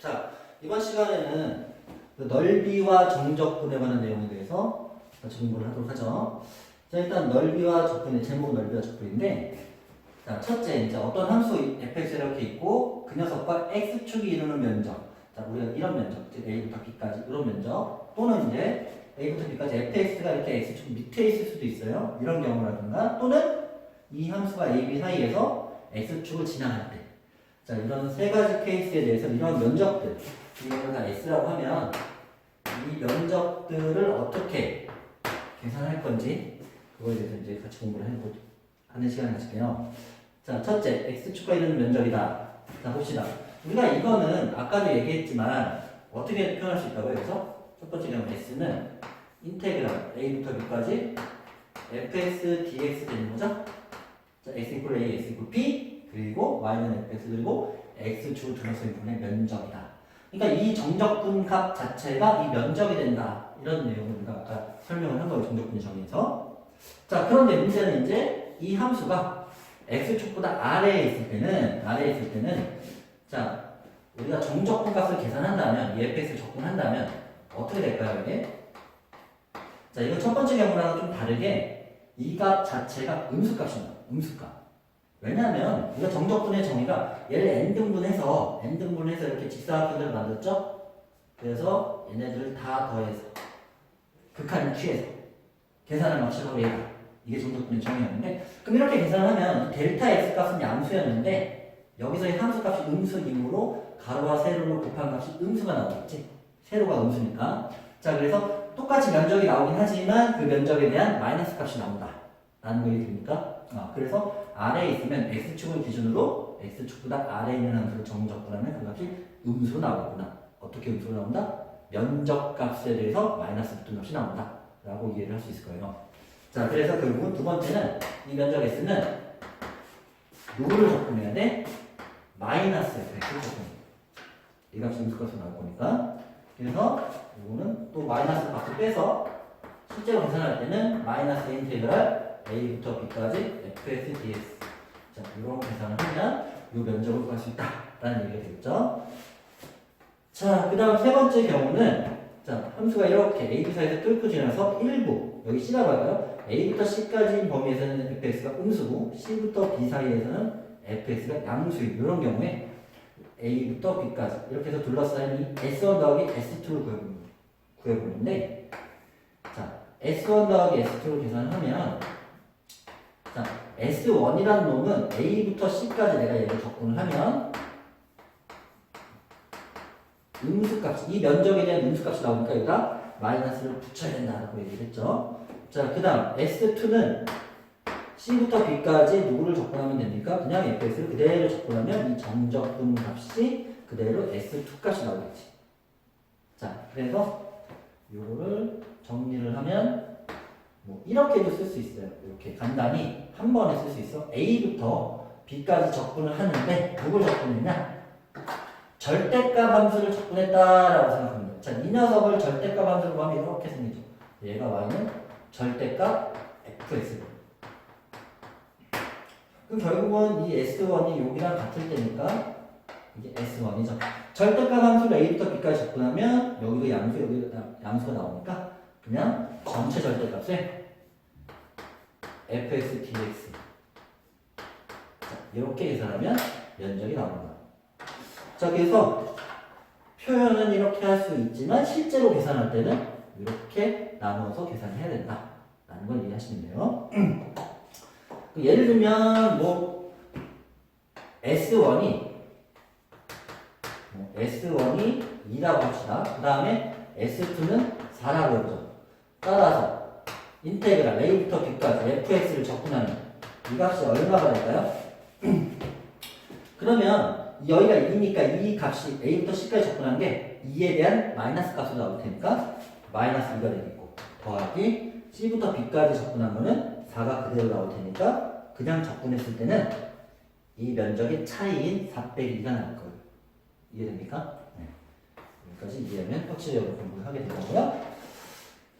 자, 이번 시간에는 그 넓이와 정적분에 관한 내용에 대해서 공부를 하도록 하죠. 자, 일단 넓이와 적분의 제목은 넓이와 적분인데, 자, 첫째, 이제 어떤 함수 fx 이렇게 있고, 그 녀석과 x축이 이루는 면적. 자, 우리가 이런 면적, 즉 a부터 b까지 이런 면적, 또는 이제 a부터 b까지 fx가 이렇게 x축 밑에 있을 수도 있어요. 이런 경우라든가, 또는 이 함수가 a, b 사이에서 x축을 지나갈 때. 자, 이런 세 가지 케이스에 대해서 이런 면적들, 이거를 다 S라고 하면 이 면적들을 어떻게 계산할 건지 그거에 대해서 이제 같이 공부를 해보, 하는 시간을 가질게요. 자, 첫째, X축과 이루는 면적이다. 자, 봅시다. 우리가 이거는 아까도 얘기했지만 어떻게 표현할 수 있다고요? 그래서 첫 번째 경우 S는 인테그랄 A부터 B까지 fx dx 되는 거죠? 자, x 이퀄 a, x 이퀄 b 그리고 y는 fx 그리고 x축을 둘러싼 부분의 면적이다. 그러니까 이 정적분 값 자체가 이 면적이 된다. 이런 내용을 우리가 아까 설명을 한 거예요. 정적분이 정의에서. 자, 그런데 문제는 이제 이 함수가 x축보다 아래에 있을 때는 아래에 있을 때는 자, 우리가 정적분 값을 계산한다면 이 fx를 적분한다면 어떻게 될까요, 이게? 자, 이건 첫 번째 경우랑은 좀 다르게 이 값 자체가 음수값입니다. 음수값. 왜냐하면 우리가 정적분의 정의가 얘를 n등분해서 n등분해서 이렇게 직사각형들을 만들었죠? 그래서 얘네들을 다 더해서 극한을 취해서 계산을 마치고 얘가 이게 정적분의 정의였는데 그럼 이렇게 계산하면 델타 x 값은 양수였는데 여기서 이 함수 값이 음수이므로 가로와 세로로 곱한 값이 음수가 나오겠지? 세로가 음수니까 자 그래서 똑같이 면적이 나오긴 하지만 그 면적에 대한 마이너스 값이 나온다 라는 거 이해됩니까? 아, 그래서 아래에 있으면 x축을 기준으로 x축보다 아래에 있는 함수를 정적분하면 그 값이 음수로 나오구나. 어떻게 음수로 나온다? 면적 값에 대해서 마이너스 붙은 값이 나온다. 라고 이해를 할 수 있을 거예요. 자, 그래서 결국은 두 번째는 이 면적 x는 누구를 적분해야 돼? 마이너스 x를 적분. 이 값이 음수 값으로 나올 거니까. 그래서 이거는 또 마이너스 값을 빼서 실제로 계산할 때는 마이너스 인테그랄 a부터 b까지 fx dx 자 이런 계산을 하면 이 면적을 구할 수 있다라는 얘기가 되겠죠 자 그 다음 세 번째 경우는 자 함수가 이렇게 a, b 사이에서 뚫고 지나서 일부 여기 c라고 할까요? a부터 c까지인 범위에서는 fx가 음수고 c부터 b 사이에서는 fx가 양수인 이런 경우에 a부터 b까지 이렇게 해서 둘러싸인 이 s1 더하기 s2를 구해보는, 구해보는데 자 S1 더하기 S2를 계산하면 자 S1이라는 놈은 A부터 C까지 내가 얘를 적분을 하면 음수값이 이 면적에 대한 음수값이 나오니까 여기다 마이너스를 붙여야 된다라고 얘기를 했죠. 자, 그 다음 S2는 C부터 B까지 누구를 적분하면 됩니까? 그냥 fx를 그대로 적분하면 이 정적분 값이 그대로 S2 값이 나오겠지. 자, 그래서 요거를 정리를 하면 뭐 이렇게도 쓸 수 있어요. 이렇게 간단히 한 번에 쓸 수 있어. A부터 B까지 적분을 하는데 누굴 적분했냐? 절대값 함수를 적분했다라고 돼요. 자, 이 녀석을 절대값 함수로 하면 이렇게 생기죠. 얘가 y는 절대값 fx. 그럼 결국은 이 s1이 여기랑 같을 때니까 이게 s1이죠. 절대값 함수를 a부터 b까지 적분하면 여기도 양수 여기도 양수가 나오니까 그냥 전체 절대값에 fx dx 자, 이렇게 계산하면 면적이 나옵니다. 자 그래서 표현은 이렇게 할 수 있지만 실제로 계산할 때는 이렇게 나누어서 계산해야 된다 라는 걸 이해하시면 돼요. 그 예를 들면 뭐 s1이 뭐 S1이 2라고 합시다. 그 다음에 S2는 4라고 그러죠. 따라서 인테그랄 A부터 B까지 fx를 적분하면 이 값이 얼마가 될까요? 그러면 여기가 2니까 이 값이 A부터 C까지 적분한 게 2에 대한 마이너스 값으로 나올 테니까 마이너스 2가 되겠고 더하기 C부터 B까지 적분한 거는 4가 그대로 나올 테니까 그냥 적분했을 때는 이 면적의 차이인 4 빼기 2가 나올 거예요. 이해됩니까? 네. 여기까지 이해하면 확실하게 공부를 하게 되는 거고요.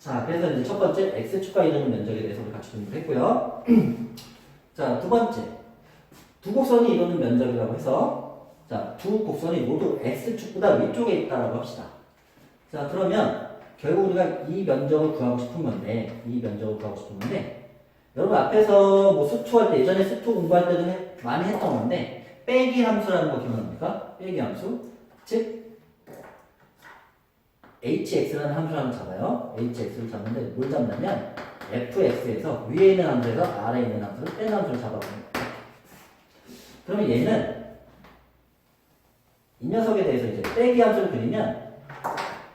자, 그래서 이제 첫 번째 x축과 이루는 면적에 대해서 우리 같이 공부를 했고요. 자, 두 번째 두 곡선이 이루는 면적이라고 해서 자, 두 곡선이 모두 x축보다 위쪽에 있다라고 합시다. 자, 그러면 결국 우리가 이 면적을 구하고 싶은 건데, 이 면적을 구하고 싶은 건데, 여러분 앞에서 뭐 수투할 때, 예전에 수투 공부할 때도 해- 많이 했던 건데, 빼기 함수라는 거 기억납니까? 빼기 함수. 즉, hx라는 함수를 한번 잡아요. hx를 잡는데 뭘 잡냐면, fx에서 위에 있는 함수에서 아래에 있는 함수를 뺀 함수를 거예요. 그러면 얘는 이 녀석에 대해서 이제 빼기 함수를 그리면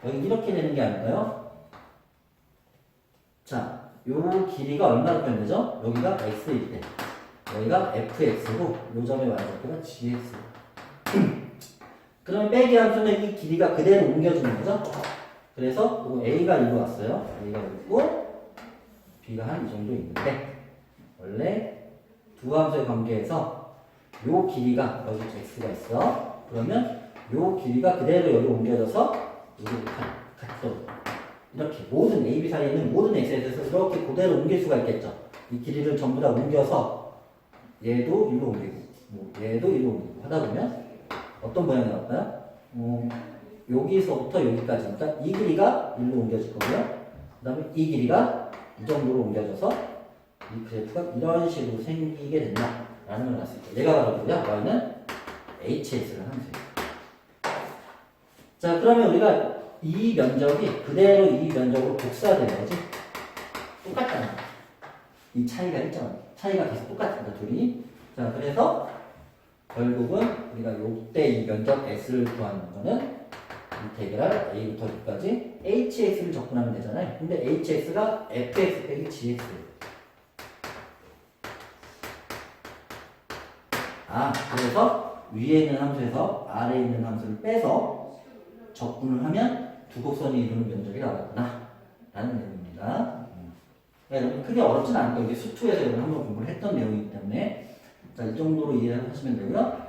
여기 이렇게 되는 게 아닐까요? 자, 요 길이가 얼마로 표현되죠? 여기가 x일 때 여기가 fx고 요 점의 y좌표가 gx 그러면 빼기 함수는 이 길이가 그대로 옮겨주는 거죠? 그래서 a가 이로 왔어요 a가 있고 b가 한 이 정도 있는데 원래 두 함수의 관계에서 요 길이가 여기 x가 있어. 그러면 요 길이가 그대로 여기 옮겨져서 여기 같도록 이렇게 모든 a, b 사이에 있는 모든 x에 대해서 이렇게 그대로 옮길 수가 있겠죠. 이 길이를 전부 다 옮겨서 얘도 이로 옮기고 뭐 얘도 이로 옮기고 하다 보면 어떤 모양이 나올까요? 어, 여기서부터 여기까지 그러니까 이 길이가 일로 옮겨질 거고요. 그 다음에 이 길이가 이 정도로 옮겨져서 이 그래프가 이런 식으로 생기게 된다 라는 걸알수 있죠. 얘가 바로 뭐냐? y는 hx를 하면 돼요. 자, 그러면 우리가 이 면적이 그대로 이 면적으로 복사되는 거지? 똑같잖아. 이 차이가 일정, 차이가 계속 똑같습니다, 둘이. 자, 그래서 결국은 우리가 요때 이 면적 x를 구하는 거는 인테그랄 a부터 b까지 hx를 접근하면 되잖아요. 근데 hx가 fx 빼기 gx예요. 아, 그래서 위에 있는 함수에서 아래에 있는 함수를 빼서 적분을 하면 두 곡선이 이루는 면적이 나왔구나. 라는 내용입니다. 음. 네, 여러분 크게 어렵진 거예요. 이게 수투에서 여러분 한번 공부를 했던 내용이기 때문에. 자, 이 정도로 이해하시면 되고요.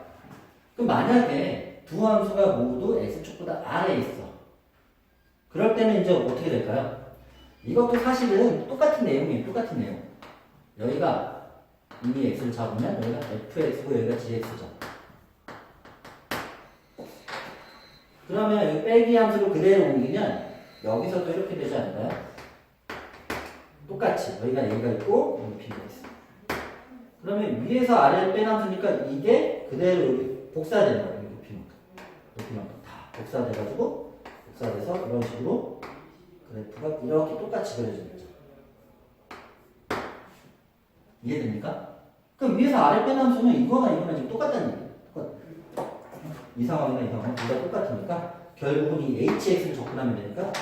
그럼 만약에 두 함수가 모두 x축보다 아래에 있어. 그럴 때는 이제 어떻게 될까요? 이것도 사실은 똑같은 내용이에요. 똑같은 내용. 여기가 이미 x를 잡으면 여기가 fx고 여기가 gx죠. 그러면 여기 빼기 함수를 그대로 옮기면 여기서도 이렇게 되지 않을까요? 똑같이 여기가 a가 있고 여기 b가 있어. 그러면 위에서 아래를 뺀 함수니까 이게 그대로 여기 복사되는 거예요. 여기 높이만큼. 높이만큼 다 복사돼가지고 복사돼서 이런 식으로 그래프가 이렇게 똑같이 그려지는 거죠. 이해됩니까? 그럼 위에서 아래 뺀 함수는 이거나 이거나 지금 똑같다는 얘기예요. 이 상황이나 이 상황은 둘 다 똑같으니까 결국은 이 hx를 접근하면 되니까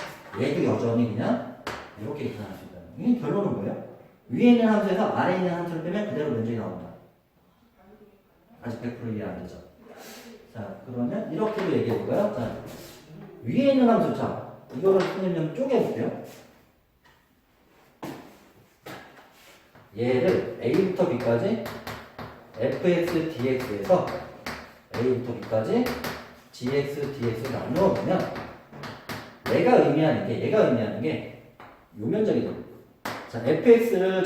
얘도 여전히 그냥 이렇게 계산할 수 있다는 거예요. 이 결론은 뭐예요? 위에 있는 함수에서 아래에 있는 함수를 빼면 그대로 면적이 나온다. 아직 100% 이해 안 되죠? 자, 그러면 이렇게도 얘기해 볼까요? 자, 위에 있는 함수, 자, 이거를 선생님 쪼개 볼게요. 얘를 a부터 b까지 fx dx에서 a부터 b까지 gx dx로 나누어 보면 얘가 의미하는 게 얘가 의미하는 게 요 면적이 됩니다. 자 fx를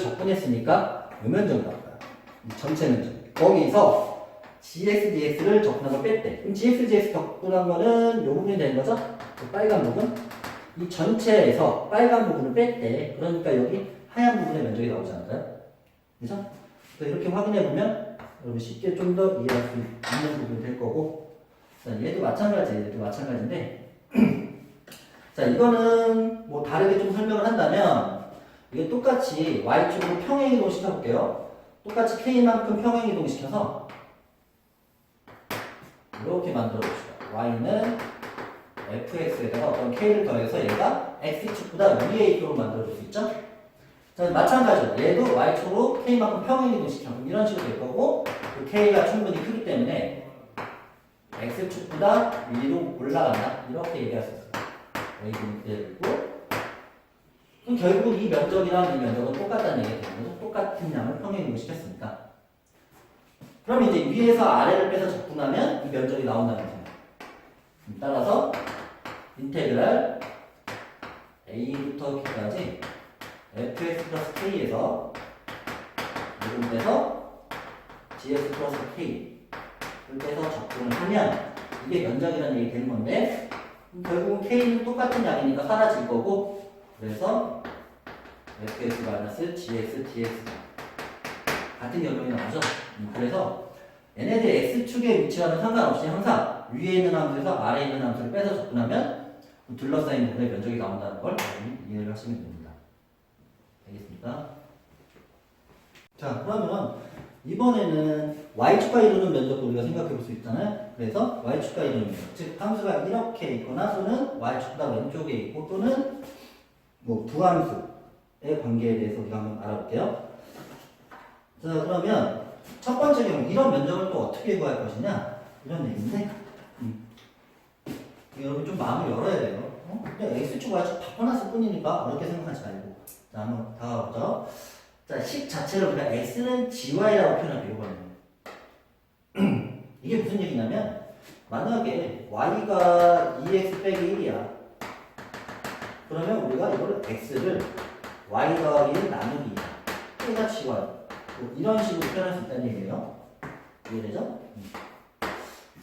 나올까요? 이 전체 면적. 거기서 gx dx를 걸 뺐대. gx dx 접근한 거는 요 부분이 되는 거죠? 그 빨간 부분. 이 전체에서 빨간 부분을 뺐대. 그러니까 여기 하얀 부분의 면적이 나오지 않을까요? 그죠? 이렇게 확인해 보면 여러분 쉽게 좀 더 이해할 수 있는 부분이 될 거고 자, 얘도 마찬가지예요. 얘도 마찬가지인데 자 이거는 뭐 다르게 좀 설명을 한다면 이게 똑같이 y축으로 평행 이동 시켜 볼게요. 똑같이 k만큼 평행 이동 시켜서 이렇게 만들어 봅시다. y는 fx에다가 어떤 k를 더해서 얘가 x축보다 위에 있도록 만들어 줄 수 있죠? 자, 마찬가지로 얘도 y축으로 k만큼 평행 이동 시켜. 그럼 이런 식으로 될 거고 그 k가 충분히 크기 때문에 x축보다 위로 올라간다. 이렇게 얘기할 수 있어요. 여기 되고 그럼 결국 이 면적이랑 이 면적은 똑같다는 얘기가 되는 거죠. 똑같은 양을 평행 이동 시켰으니까. 그럼 이제 위에서 아래를 빼서 접근하면 이 면적이 나온다는 거죠. 따라서 인테그랄 a부터 b까지 fx 플러스 k에서 이분에서 gx 플러스 k 빼서 접근을 하면 이게 면적이라는 얘기 되는 건데 음, 결국은 K는 똑같은 양이니까 사라질 거고 그래서 fx-gx dx 같은 결론이 나오죠. 음, 그래서 얘네 들 x축의 위치와는 상관없이 항상 위에 있는 함수에서 아래에 있는 함수를 빼서 접근하면 둘러싸인 부분의 면적이 나온다는 걸 이해를 하시면 됩니다. 알겠습니까? 자 그러면 이번에는 y축과 이루는 면적도 우리가 생각해 볼 수 있잖아요. 그래서 y축과 이루는 면적, 즉 함수가 이렇게 있거나 또는 y축보다 왼쪽에 있고 또는 뭐 두 함수 의 관계에 대해서 우리가 한번 알아볼게요. 자 그러면 첫 번째 경우 이런 면적을 또 어떻게 구할 것이냐 이런 얘기인데 음. 여러분 좀 마음을 열어야 돼요. 어? 그냥 x축 y축 바꿔놨을 뿐이니까 어렵게 생각하지 말고 자 한번 다가보죠. 자, 식 자체를 우리가 x는 gy라고 표현할게요, 이거는. 이게 무슨 얘기냐면, 만약에 y가 2x 빼기 1이야. 그러면 우리가 이거를 x를 y 더하기 1 나누기 2. 얘가 gy. 뭐 이런 식으로 표현할 수 있다는 얘기예요. 이해되죠? 음.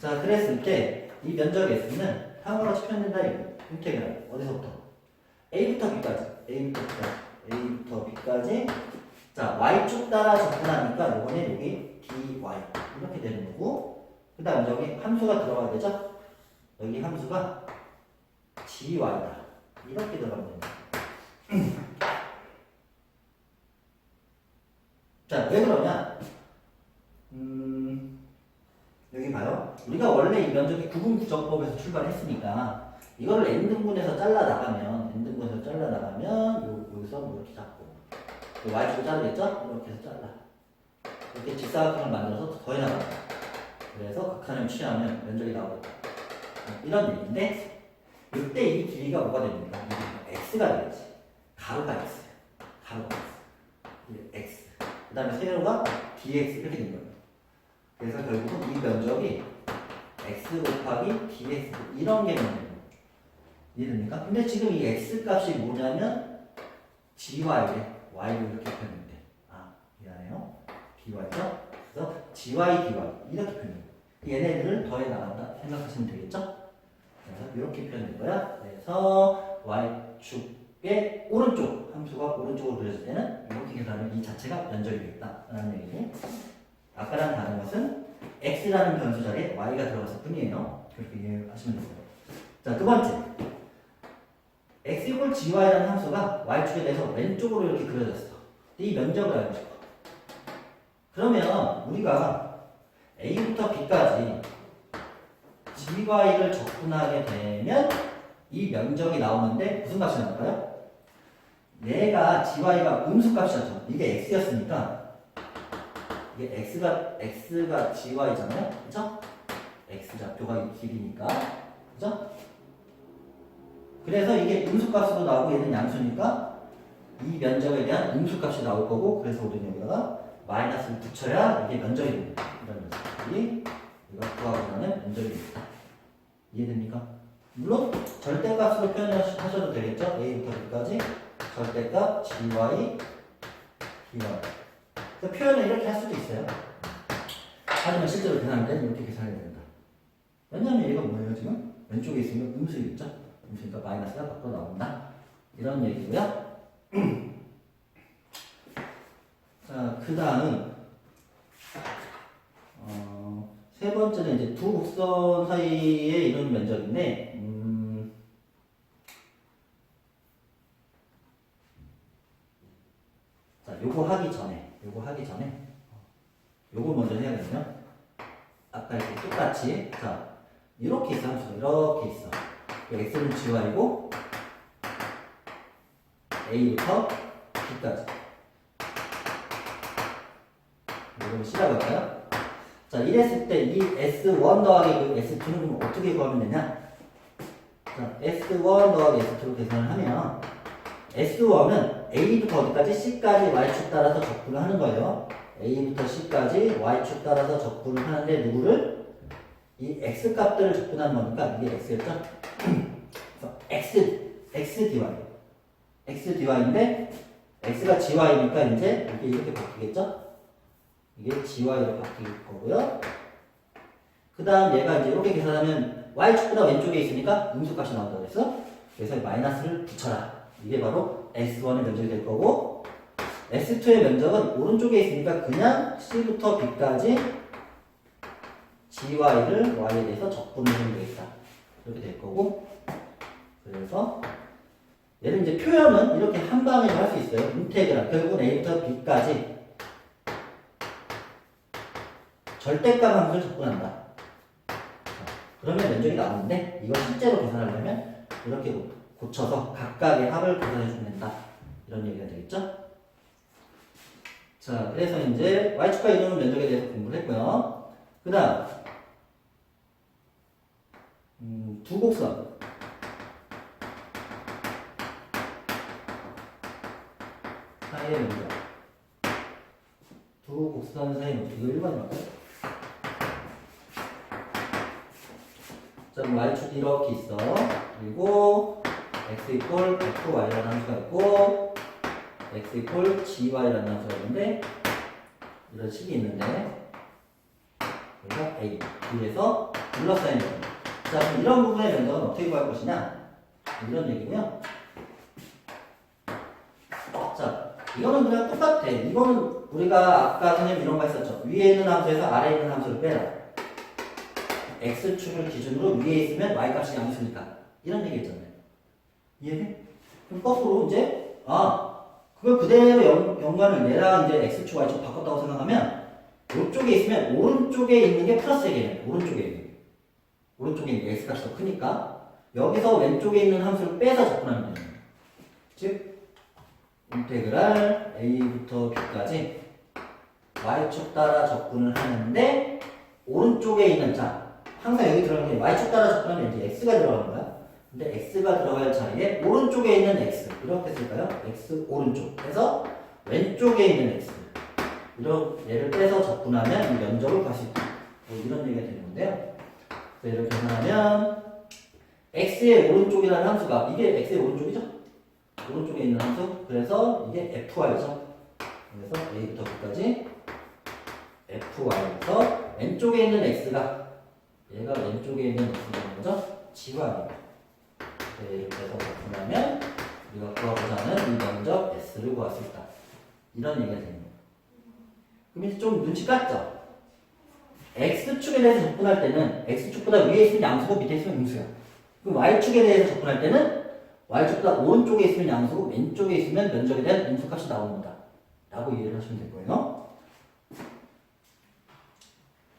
자, 그랬을 때 이 면적 x는 다음과 같이 표현된다 이거. 인테그랄. 어디서부터? a부터 b까지. a부터 b까지. a부터 b까지 자, y축 따라 접근하니까 이번에 여기 dy 이렇게 되는 거고 그 다음 여기 함수가 들어가야 되죠? 여기 함수가 gy다 이렇게 들어가면 됩니다. 자, 왜 그러냐? 음, 여기 봐요. 우리가 원래 이 면적이 구분구정법에서 출발했으니까 이거를 n등분해서 잘라 나가면 n등분해서 잘라 나가면 요, 여기서 뭐 이렇게 잡고 그 y축을 자르겠죠? 이렇게 해서 잘라. 이렇게 직사각형을 만들어서 더해나가요. 그래서 극한을 취하면 면적이 나오겠다. 이런 얘기인데, 이때 이 길이가 뭐가 됩니까? x가 되겠지. 가로가 x. 가로가 x. x. 그 다음에 세로가 dx 이렇게 된 거예요. 그래서 결국은 이 면적이 x 곱하기 dx 이런 개념이에요. 이해됩니까? 근데 지금 이 x 값이 뭐냐면 gy래. y를 이렇게 표현했는데 아 미안해요 dy죠 그래서 gy dy 이렇게 표현해요 얘네들을 더해 나간다 생각하시면 되겠죠 그래서 이렇게 표현된 거야 그래서 y축의 오른쪽 함수가 오른쪽으로 그려질 때는 이렇게 계산하면 이 자체가 면적이 되겠다 라는 얘기지 아까랑 다른 것은 x라는 변수 자리에 y가 들어갔을 뿐이에요 그렇게 이해하시면 되고요 자 두 번째 x 이퀄 gy라는 함수가 y축에 대해서 왼쪽으로 이렇게 그려졌어. 이 면적을 알고 싶어. 그러면 우리가 a부터 b까지 gy를 접근하게 되면 이 면적이 나오는데 무슨 값이 나올까요? 얘가 gy가 음수값이었죠. 이게 x였으니까 이게 x가 x가 gy잖아요. 그죠? x 좌표가 이 길이니까. 그죠? 그래서 이게 음수값으로 나오고 얘는 양수니까 이 면적에 대한 음수값이 나올 거고 그래서 우리는 여기다가 마이너스를 붙여야 이게 면적이 됩니다. 이런 녀석들이 이거 구하고자는 면적이 됩니다. 이해됩니까? 물론 절대값으로 표현하셔도 되겠죠? a부터 b까지 절대값 gy, dy 그래서 표현을 이렇게 할 수도 있어요. 하지만 실제로 계산할 때는 이렇게 계산해야 된다. 왜냐하면 얘가 뭐예요 지금? 왼쪽에 있으면 음수이겠죠? 그러니까 마이너스가 밖으로 나온다. 이런 얘기고요. 자, 그 다음 어, 세 번째는 이제 두 곡선 사이의 이런 면적인데 음, 자, 요거 하기 요거 하기 전에 요거 먼저 해야겠네요. 아까 이렇게 똑같이 자 이렇게 있어 함수가 이렇게 있어. x는 gy고 a부터 b까지 이걸 C라고 할까요? 자 이랬을 때 이 S1 더하기 그 S2는 어떻게 구하면 되냐? 자 S1 더하기 S2로 계산을 하면 S1은 A부터 어디까지? C까지 Y축 따라서 적분을 하는 거예요 A부터 C까지 Y축 따라서 적분을 하는데 누구를? 이 x 값들을 접근하는 거니까 이게 x였죠? x, x dy. x dy인데 x가 gy니까 이제 이게 이렇게 바뀌겠죠? 이게 gy로 바뀔 거고요. 그 다음 얘가 이제 이렇게 계산하면 y축보다 왼쪽에 있으니까 음수값이 나온다고 그랬어. 그래서 마이너스를 붙여라. 이게 바로 S1의 면적이 될 거고 S2의 면적은 오른쪽에 있으니까 그냥 C부터 B까지 GY를 Y에 대해서 적분을 하면 되겠다. 이렇게 될 거고 그래서 얘를 이제 표현은 이렇게 한 방에 할 수 있어요. 인테그랄 결국은 A부터 B까지 절대값 함수를. 자, 그러면 면적이 나오는데 이걸 실제로 계산하려면 이렇게 고- 고쳐서 각각의 합을 계산해 주면 된다. 이런 얘기가 되겠죠? 자, 그래서 이제 y축과 이동은 면적에 대해서 공부를 했고요. 그 다음 음, 두 곡선 사이의 면적 두 곡선 사이의 면적 이거 1번이 맞아요? 자, 그럼 y축 이렇게 있어. 그리고 x 이퀄 fy라는 함수가 있고 x 이퀄 gy라는 함수가 있는데 이런 식이 있는데 여기가 a 뒤에서 둘러싸인 면 자, 그럼 이런 부분의 면적은 어떻게 구할 것이냐? 이런 얘기고요. 자, 이거는 그냥 똑같아. 이거는 우리가 아까 선생님 이런 거 했었죠. 위에 있는 함수에서 아래에 있는 함수를 빼라. x축을 기준으로 위에 있으면 y값이 양수니까. 이런 얘기 했잖아요. 이해돼? 그럼 거꾸로 이제, 아, 그걸 그대로 연, 연관을 내라 이제 x축, y축 바꿨다고 생각하면, 이쪽에 있으면 오른쪽에 있는 게 플러스의 개념, 오른쪽에 있는 게. 오른쪽에 있는 게 x값이 더 크니까, 여기서 왼쪽에 있는 함수를 빼서 접근하면 돼요. 즉, 인테그랄 a부터 b까지 y축 따라 접근을 하는데, 오른쪽에 있는, 자, 항상 여기 들어가는 게 y축 따라 접근하면 이제 x가 들어가는 거야. 근데 x가 들어갈 자리에 오른쪽에 있는 x 이렇게 쓸까요? x 오른쪽 해서 왼쪽에 있는 x 이런 얘를 빼서 접근하면 이 면적을 구할 수 있다. 뭐 이런 얘기가 되는 건데요. 그래서 이렇게 계산하면 x의 오른쪽이라는 함수가 이게 x의 오른쪽이죠? 오른쪽에 있는 함수. 그래서 이게 fy죠. 그래서 a부터 b까지 fy에서 왼쪽에 있는 x가 얘가 왼쪽에 있는 x라는 거죠? gy입니다. 네, 해서 접근하면 우리가 구하고자 하는 이 면적 S를 구할 수 있다. 이런 얘기가 되는 거예요. 그럼 이제 좀 눈치 깠죠? X축에 대해서 접근할 때는 X축보다 위에 있으면 양수고 밑에 있으면 음수야. 그럼 Y축에 대해서 접근할 때는 Y축보다 오른쪽에 있으면 양수고 왼쪽에 있으면 면적에 대한 음수값이 거다. 라고 이해를 하시면 될 거예요.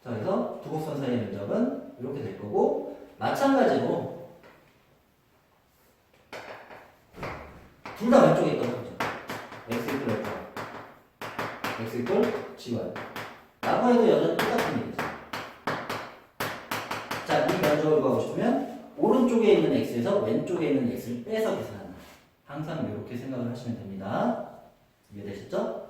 자, 그래서 두 곡선 사이의 면적은 이렇게 될 거고 마찬가지로 둘 다 왼쪽에 있다고 보죠. x 이퀄 f x 이퀄 gy 라고 해도 여전히 똑같은 얘기죠. 자, 이 면적을 구하고 싶으면 오른쪽에 있는 x에서 왼쪽에 있는 x를 빼서 계산한다. 항상 이렇게 생각을 하시면 됩니다. 이해되셨죠?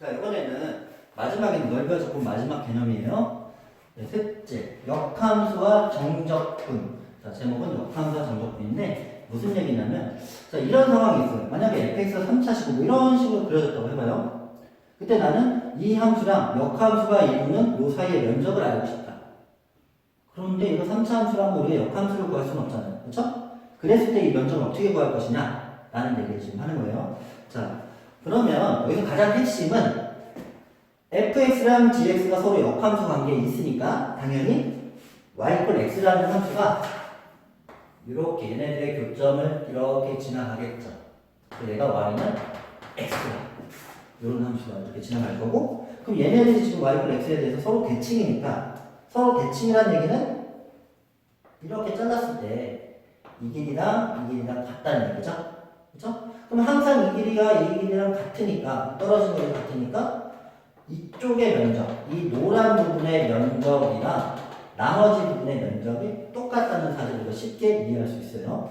자, 이번에는 마지막에는 넓혀 적분 마지막 개념이에요. 네, 셋째, 역함수와 정적분. 자, 제목은 역함수와 정적분인데 무슨 얘기냐면 자, 이런 상황이 있어요. 만약에 fx가 3차시고 뭐 이런 식으로 그려졌다고 해봐요. 그때 나는 이 함수랑 역함수가 이루는 요 사이의 면적을 알고 싶다. 그런데 이거 3차 함수랑 우리가 역함수를 구할 수는 없잖아요. 그렇죠? 그랬을 때 이 면적을 어떻게 구할 것이냐? 라는 얘기를 지금 하는 거예요. 자, 그러면 여기서 가장 핵심은 fx랑 gx가 서로 역함수 관계에 있으니까 당연히 y x라는 함수가 이렇게 얘네들의 교점을 이렇게 지나가겠죠. 얘가 y는 x다. 이런 함수가 이렇게 지나갈 거고 그럼 얘네들이 지금 y x에 대해서 서로 대칭이니까 서로 대칭이라는 얘기는 이렇게 잘랐을 때 이 길이랑 이 길이랑 같다는 얘기죠. 그렇죠? 그럼 항상 이 길이가 이 길이랑 같으니까 떨어진 거리 같으니까 이쪽의 면적, 이 노란 부분의 면적이랑 나머지 부분의 면적이 똑같다는 사실을 더 쉽게 이해할 수 있어요.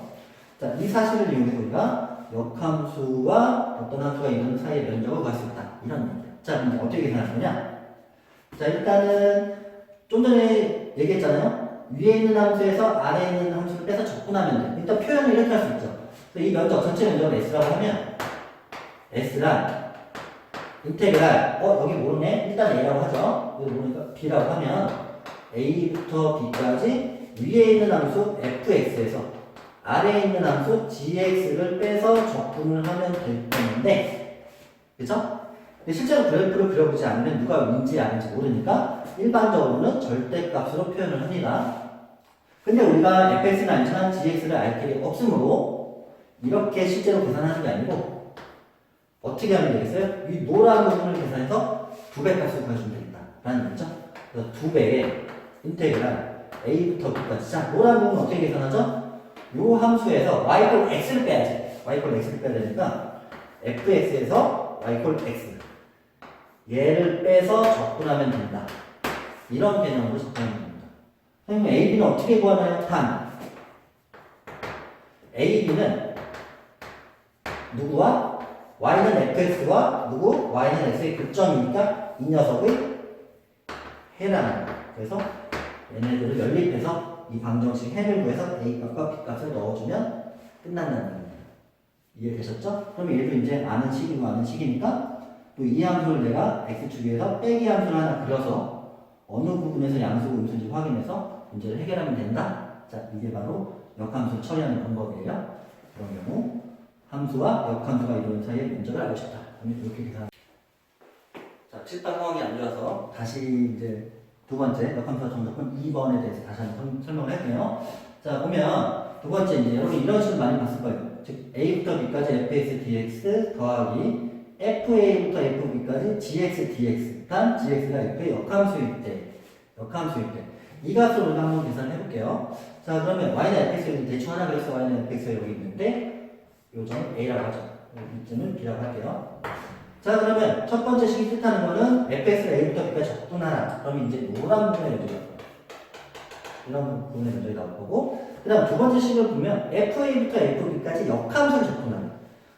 자, 이 사실을 이용해서 우리가 역함수와 어떤 함수가 있는 사이의 면적을 구할 수 있다. 이런 얘기야. 자, 이제 어떻게 계산할 거냐? 자, 일단은 좀 전에 얘기했잖아요. 위에 있는 함수에서 아래에 있는 함수를 빼서 적분하면 돼. 일단 표현을 이렇게 할 수 있죠. 이 면적 전체 면적을 S라고 하면 S랑 인테그랄 어 여기 모르네 일단 A라고 하죠 여기 모르니까 B라고 하면 a부터 b까지 위에 있는 함수 fx에서 아래에 있는 함수 gx를 빼서 적분을 하면 될 건데 그죠? 실제로 그래프를 그려보지 않으면 누가 윈지 아닌지 모르니까 일반적으로는 절대값으로 표현을 합니다. 근데 우리가 fx는 알지만 gx를 알 길이 없으므로 이렇게 실제로 계산하는 게 아니고 어떻게 하면 되겠어요? 이 노란 부분을 계산해서 두 배 값을 구해주면 되겠다. 라는 얘기죠. 그래서 두 배의 인테그랄 a부터 b까지. 자, 노란 부분은 어떻게 계산하죠? 요 함수에서 y 콜 x를 빼야지. y 콜 x를 빼야 되니까 fx에서 y 콜 x. 얘를 빼서 적분하면 된다. 이런 개념으로 접근하면 됩니다. 선생님, a, b는 어떻게 구하나요? 단. a, b는 누구와? y는 fx와 누구? y는 x의 교점이니까 이 녀석의 거예요. 그래서 얘네들을 연립해서 이 방정식 해를 구해서 a 값과 b 값을 넣어주면 끝난다는 겁니다. 이해되셨죠? 그럼 얘도 이제 아는 식이고 아는 식이니까 또 이 함수를 내가 x축에서 빼기 함수를 하나 그려서 어느 부분에서 양수고 음수인지 확인해서 문제를 해결하면 된다. 자, 이게 바로 역함수 처리하는 방법이에요. 그런 경우 함수와 역함수가 이루는 사이의 면적을 알고 싶다. 그러면 이렇게 계산. 자, 칠판 상황이 안 좋아서 다시 이제 두 번째 역함수와 정적분 2번에 대해서 다시 한번 설명을 할게요. 자, 보면 두 번째 이제 여러분 이런 식으로 많이 봤을 거예요. 즉 a부터 b까지 fx dx 더하기 fa부터 fb까지 gx dx 단 gx가 f의 역함수일 때 역함수일 때 이 값을 우리가 한번 계산해 볼게요. 자, 그러면 y는 fx 여기 대충 하나 그래서 y는 fx가 여기 있는데 요점은 a라고 하죠. 이점은 b라고 할게요. 자, 그러면 첫 번째 식이 뜻하는 거는 fx를 a부터 b까지 적분하라. 그러면 이제 노란 나올 거예요. 이런 면적이 나올 거고, 그 다음 두 번째 식을 보면 fa부터 fb까지 역함수를 적분합니다.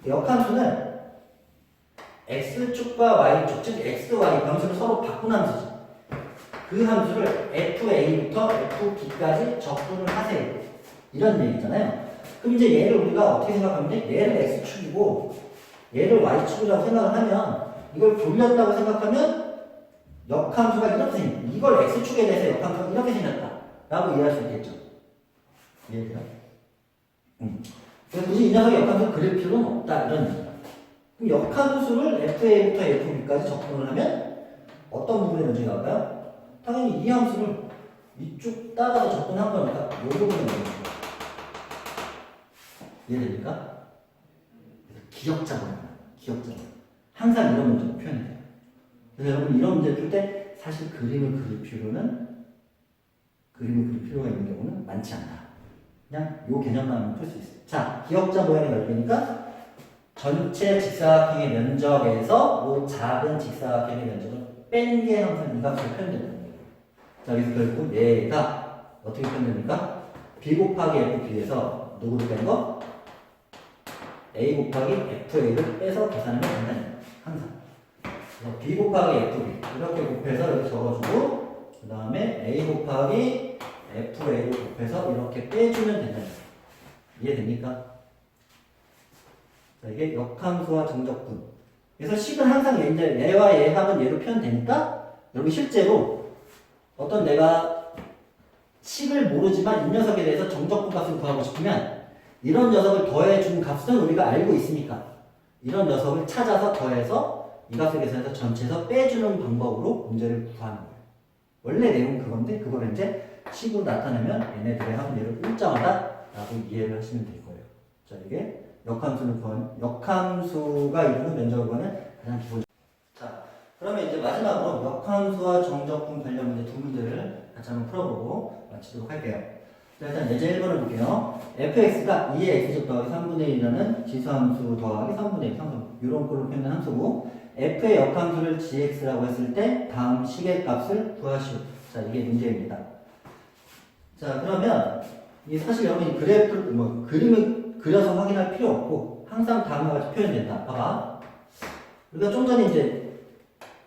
역함수는 x축과 y축, 즉 x, y 함수를 서로 바꾼 함수죠. 그 함수를 fa부터 fb까지 적분을 하세요. 이런 얘기잖아요. 그럼 이제 얘를 우리가 어떻게 생각하면 돼? 얘를 x축이고 얘를 y축이라고 생각을 하면 이걸 돌렸다고 생각하면 역함수가 이렇게 생깁니다. 이걸 x축에 대해서 역함수가 이렇게 생겼다. 라고 이해할 수 있겠죠. 이해돼요? 음. 그래서 굳이 이 녀석의 역함수 그릴 필요는 없다. 이런 얘기다. 그럼 역함수를 fa부터 fb까지 적분을 하면 어떤 부분의 면적이 나올까요? 당연히 이 함수를 이쪽 따라서 적분한 거니까 이 부분의 면적이 나와요. 이해됩니까? 그래서 기억자. 항상 이런 문제로 표현해요. 그래서 여러분 이런 문제를 풀때 사실 그림을 그릴 필요는 그림을 그릴 필요가 있는 경우는 많지 않다. 그냥 요 개념만 풀 수 있어요. 자, 기억자 모양이 넓으니까 전체 직사각형의 면적에서 요 작은 직사각형의 면적을 뺀 게 항상 이 값으로 표현된다는 거예요. 자, 여기서 결국 얘가 어떻게 표현됩니까? b 곱하기 fb에서 누구를 뺀 거? A 곱하기 fa를 빼서 계산하면 된다는. 항상. 그래서 b 곱하기 fb 이렇게 곱해서 이렇게 적어주고 그 다음에 a 곱하기 fa를 곱해서 이렇게 빼주면 된다는. 이해됩니까? 자, 이게 역함수와 정적분. 그래서 식은 항상 얘, 얘와 얘 합은 얘로 표현되니까 여러분 실제로 어떤 내가 식을 모르지만 이 녀석에 대해서 정적분 값을 구하고 싶으면 이런 녀석을 더해준 값은 우리가 알고 있으니까 이런 녀석을 찾아서 더해서 이 값을 계산해서 전체에서 빼주는 방법으로 문제를 구하는 거예요. 원래 내용은 그건데 그걸 이제 식으로 나타내면 얘네들의 합은 얘를 일정하다라고 이해를 하시면 될 거예요. 자 이게 역함수를 구하는 역함수가 이루는 면적을 구하는 가장 기본. 자 그러면 이제 마지막으로 역함수와 정적분 관련 문제 두 문제를 같이 한번 풀어보고 마치도록 할게요. 자, 일단 예제 1번을 볼게요. fx가 2의 x제곱 더하기 3분의 1이라는 지수함수 더하기 3분의 1 상수 이런 꼴로 표현된 함수고 f의 역함수를 gx라고 했을 때 다음 식의 값을 구하시오. 자 이게 문제입니다. 자 그러면 이 사실 여러분 이 그래프 뭐 그림을 그려서 확인할 필요 없고 항상 다음과 같이 표현된다. 봐봐. 우리가 좀 전에 이제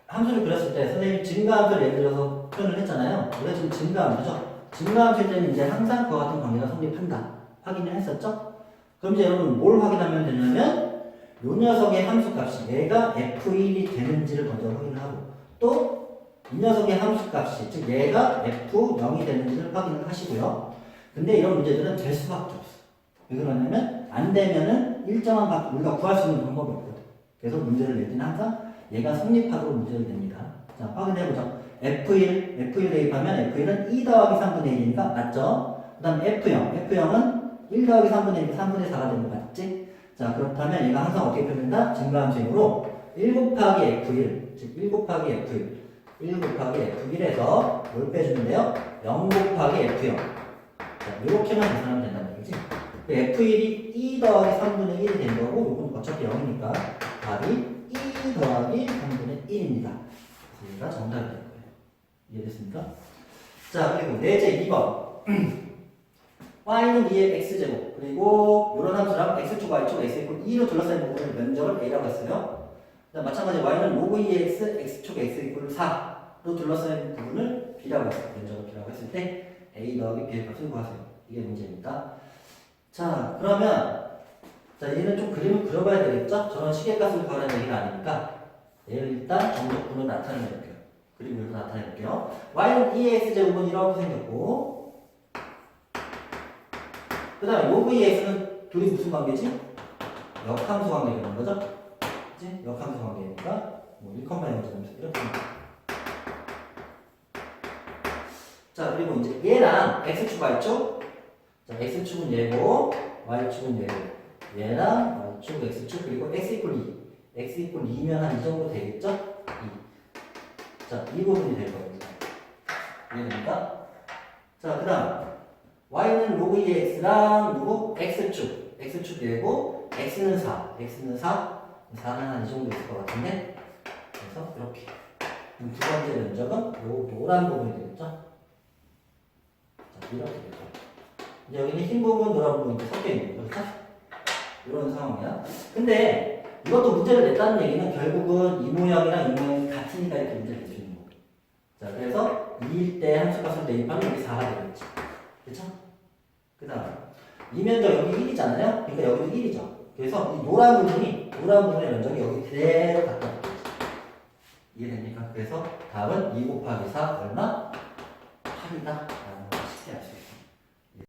함수를 그렸을 때 선생님이 증가함수를 예를 들어서 표현을 했잖아요. 우리가 지금 증가함수죠. 증가함수일 때는 이제 항상 그와 같은 관계가 성립한다. 확인을 했었죠? 그럼 이제 여러분 뭘 확인하면 되냐면 요 녀석의 함수값이 얘가 f1이 되는지를 먼저 확인을 하고 또 이 녀석의 함수값이 즉 얘가 f0이 되는지를 확인을 하시고요. 근데 이런 문제들은 될 수밖에 없어. 왜 그러냐면 안 되면은 일정한 값 우리가 구할 수 있는 방법이 없거든. 그래서 문제를 낼 때는 항상 얘가 성립하도록 문제를 냅니다. 자 확인해보자. F1, F1 대입하면 F1은 2 더하기 3분의 1이니까 맞죠? 그 다음에 F0, F0은 1 더하기 3분의 1이니까 3분의 4가 되는 거 맞지? 자 그렇다면 얘가 항상 어떻게 표현된다? 증가함수형으로 1 곱하기 F1, 즉 1 곱하기 F1, 1 곱하기 F1에서 뭘 빼주는데요? 0 곱하기 F0. 자, 이렇게만 계산하면 된다는 얘기지. 그 F1이 2 더하기 3분의 1이 된 거고, 이건 어차피 0이니까 답이 2 더하기 3분의 1입니다. 그래서 얘가 정답이 될 거예요. 이해됐습니까? 자, 그리고 내제 2번. y는 2의 x제곱, 그리고 이런 함수랑 x축, y축, x 이퀄 2로 둘러싸인 부분을 면적을 a라고 했어요. 자, 마찬가지로 y는 로그 2x, x축, x 이퀄 4로 둘러싸인 부분을 b라고 했어요. 면적을 b라고 했을 때 a 더하기 b의 값을 구하세요. 이게 문제입니다. 자, 그러면 자 얘는 좀 그림을 그려봐야 되겠죠? 저는 시계값을 구하라는 얘기는 아니니까 얘를 일단 정적분으로 나타내볼게요. 그림으로 나타내볼게요. y는 2x 제곱은 이렇게 생겼고 그 다음에 2x는 둘이 무슨 관계지? 역함수 관계가 되는 거죠? 그치? 역함수 관계니까 뭐 1컴마 0점에서 이렇게. 자 그리고 이제 얘랑 x축 y축 자 x축은 얘고 y축은 얘고 얘랑 y축 x축 그리고 x 이퀄 2 x 이퀄 2면 한 이 정도 되겠죠? 2. 자, 이 부분이 될 거예요. 이해됩니까? 자, 그 다음 y는 로그 2x랑 누구? x축 x축 얘고 x는 4 x는 4 4는 한 이 정도 있을 것 같은데 그래서 이렇게 그럼 두 번째 면적은 요 노란 부분이 되겠죠? 자, 이렇게 되죠. 여기는 흰 부분, 노란 부분 이렇게 섞여 있는 거죠. 이런 상황이야. 근데 이것도 문제를 냈다는 얘기는 결국은 이 모양이랑 이 모양이 같으니까 이렇게 문제를 있는 거고. 자, 그래서 2일 때 함수값을 대입하면 여기 4가 되겠지. 그쵸? 그 다음, 이 면적 여기 1이잖아요? 그러니까 여기도 1이죠. 그래서 이 노란 부분이, 노란 부분의 면적이 여기 그대로 갖다 붙겠지. 이해됩니까? 그래서 답은 2 곱하기 4 얼마? 8이다. 라고